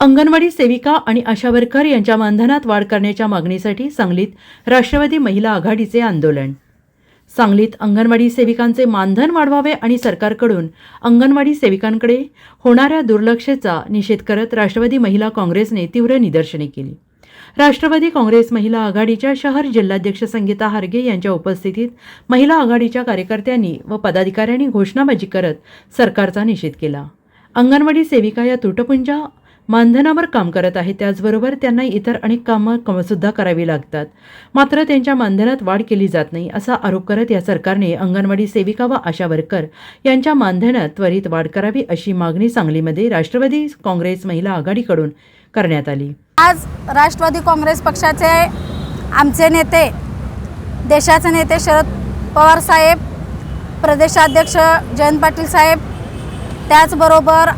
अंगणवाडी सेविका आणि आशा वर्कर यांच्या मानधनात वाढ करण्याच्या मागणीसाठी सांगलीत राष्ट्रवादी महिला आघाडीचे आंदोलन. सांगलीत अंगणवाडी सेविकांचे मानधन वाढवावे आणि सरकारकडून अंगणवाडी सेविकांकडे होणाऱ्या दुर्लक्षेचा निषेध करत राष्ट्रवादी महिला काँग्रेसने तीव्र निदर्शने केली. राष्ट्रवादी काँग्रेस महिला आघाडीच्या शहर जिल्हाध्यक्ष संगीता हार्गे यांच्या उपस्थितीत महिला आघाडीच्या कार्यकर्त्यांनी व पदाधिकाऱ्यांनी घोषणाबाजी करत सरकारचा निषेध केला. अंगणवाडी सेविका या तुटपुंजा मानधनावर काम करत आहेत त्याचबरोबर त्यांना इतर अनेक कामं कम- सुद्धा करावी लागतात. मात्र त्यांच्या मानधनात वाढ केली जात नाही असा आरोप करत या सरकारने अंगणवाडी सेविका व आशा वर्कर यांच्या मानधनात त्वरित वाढ करावी अशी मागणी सांगलीमध्ये राष्ट्रवादी काँग्रेस महिला आघाडीकडून करण्यात आली. आज राष्ट्रवादी काँग्रेस पक्षाचे आमचे नेते देशाचे नेते शरद पवार साहेब प्रदेशाध्यक्ष जयंत पाटील साहेब त्याचबरोबर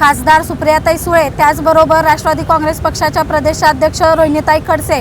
खासदार सुप्रियाताई सुळे त्याचबरोबर राष्ट्रवादी काँग्रेस पक्षाच्या प्रदेशाध्यक्ष रोहिणीताई खडसे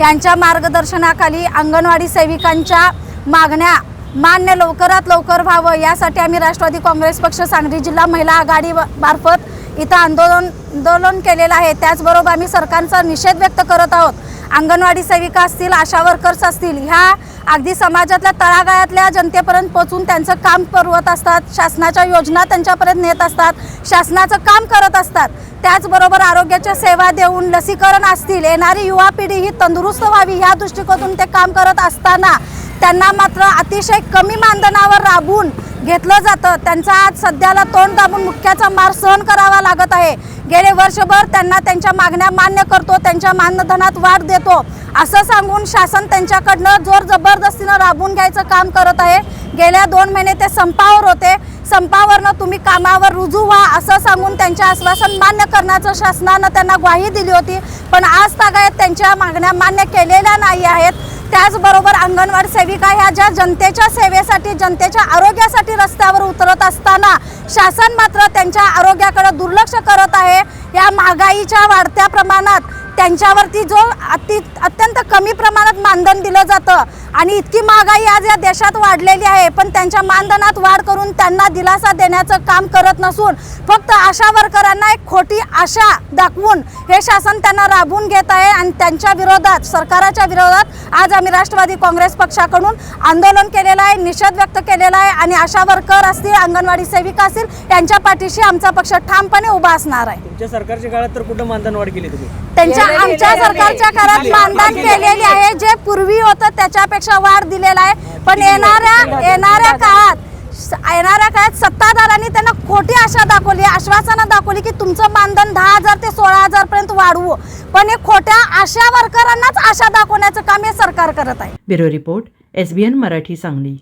यांच्या मार्गदर्शनाखाली अंगणवाडी सेविकांच्या मागण्या मान्य लवकरात लवकर व्हावं यासाठी आम्ही राष्ट्रवादी काँग्रेस पक्ष सांगली जिल्हा महिला आघाडी मार्फत इथं आंदोलन आंदोलन केलेलं आहे. त्याचबरोबर आम्ही सरकारचा निषेध व्यक्त करत आहोत. अंगणवाडी सेविका असतील आशा वर्कर्स असतील ह्या अगदी समाजातल्या तळागाळातल्या जनतेपर्यंत पोचून त्यांचं काम पुरवत असतात. शासनाच्या योजना त्यांच्यापर्यंत नेत असतात. शासनाचं काम करत असतात. त्याचबरोबर आरोग्याच्या सेवा देऊन लसीकरण असतील येणारी युवा पिढी ही तंदुरुस्त व्हावी ह्या दृष्टिकोनातून ते काम करत असताना त्यांना मात्र अतिशय कमी मानधनावर राबवून घेतलं जातं. त्यांचा आज सध्याला तोंड दाबून मुख्याचा मार सहन करावा लागत आहे. गेले वर्षभर त्यांना त्यांच्या मागण्या मान्य करतो त्यांच्या मानधनात वाढ देतो. असं सांगून शासन त्यांच्याकडनं जोर जबरदस्तीनं राबवून घ्यायचं काम करत आहे. गेल्या दोन महिने ते संपावर होते. संपावरनं तुम्ही कामावर रुजू व्हा असं सांगून त्यांचे आश्वासन मान्य करण्याचं शासनानं त्यांना ग्वाही दिली होती. पण आज तागायत त्यांच्या मागण्या मान्य केलेल्या नाही आहेत. त्याचबरोबर अंगणवाडी सेविका ह्या ज्या जनतेच्या सेवेसाठी जनतेच्या आरोग्यासाठी रस्त्यावर उतरत असताना शासन मात्र त्यांच्या आरोग्याकडे दुर्लक्ष करत आहे. या महागाईच्या वाढत्या प्रमाणात त्यांच्यावरती जो अति अत्यंत कमी प्रमाणात मानधन दिलं जातं आणि इतकी महागाई आज या देशात वाढलेली आहे पण त्यांच्या मानधनात वाढ करून त्यांना दिलासा देण्याचं काम करत नसून फक्त आशा वर्करांना एक खोटी आशा दाखवून हे शासन त्यांना राबवून घेत आहे आणि त्यांच्या विरोधात सरकाराच्या विरोधात आज आम्ही राष्ट्रवादी काँग्रेस पक्षाकडून आंदोलन केलेलं आहे निषेध व्यक्त केलेला आहे आणि आशा वर्कर असतील अंगणवाडी सेविका असतील यांच्या पाठीशी आमचा पक्ष ठामपणे उभा असणार आहे. तुमच्या सरकारच्या काळात तर कुठं मानधन वाढ केली तुम्ही? त्यांच्या आमच्या सरकारच्या काळात मानधन केलेली आहे. जे पूर्वी होतं त्याच्यापेक्षा वाढ दिलेला आहे. पण येणाऱ्या येणाऱ्या काळात येणाऱ्या काळात सत्ताधाऱ्यांनी त्यांना खोटी आशा दाखवली आश्वासनं दाखवली की तुमचं मानधन दहा हजार ते सोळा हजार पर्यंत वाढवू. पण हे खोट्या आशा वर्करांनाच आशा दाखवण्याचं काम हे सरकार करत आहे. Bureau report S B N Marathi Sangli.